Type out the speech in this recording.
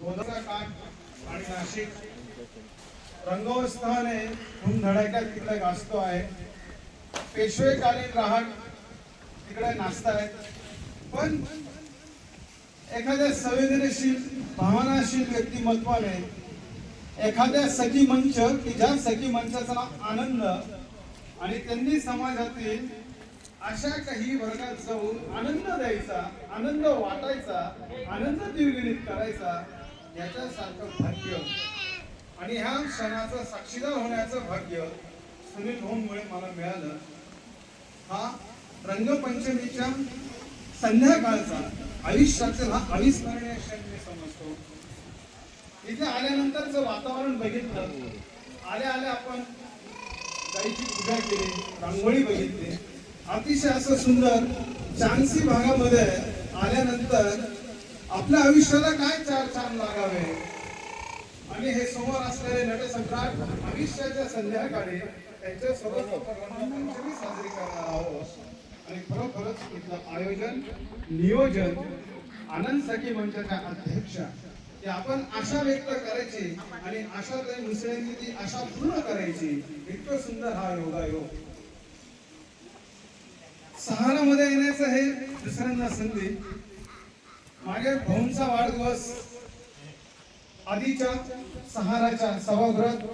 गोदाचा आणि नाशिक रंगोत्सवाने धूमधडाक्यात तिकडे गाजतो आहे. पेशवेकालीन राहत तिकडे नाचतायत. पण एखाद्या संवेदनशील भावनाशील व्यक्तिमत्वाने एखाद्या सखी मंच की ज्या सखी मंचाचा आनंद आणि त्यांनी समाजातील अशा काही वर्गात जाऊन आनंद द्यायचा आनंद वाटायचा आनंद द्विगणित करायचा याच्यासारखं भाग्य. आणि ह्या क्षणाचं साक्षीदार होण्याचं भाग्य सुनील भाऊमुळे मला मिळालं. हा रंगपंचमीच्या संध्याकाळचा आयुष्यातील हा अविस्मरणीय क्षण मी समजतो. इथे आल्यानंतरचं वातावरण बघितलं. आल्या आल्या आपण गाईची पूजा केली रांगोळी बघितली. अतिशय असं सुंदर चांसी भागामध्ये आल्यानंतर आपल्या आयुष्याला काय चार छान लागावे? आणि हे समोर असलेले नटसम्राट आयुष्याच्या संध्याकाळी त्यांच्यासोबत आपण रंगपंचमी साजरी करणार आहोत. आणि खरोखरच इथलं आयोजन नियोजन आनंद सखी मंचाच्या अध्यक्षा की आपण आशा व्यक्त करायची आणि आशा ते मुसळ्यांनी ती आशा पूर्ण करायची. इतकं सुंदर हा योगायोग. सहारामध्ये येण्याचं हे दुसऱ्यांना संधी. माझ्या भाऊंचा वाढदिवस आधीच्या सहाराच्या सभागृहात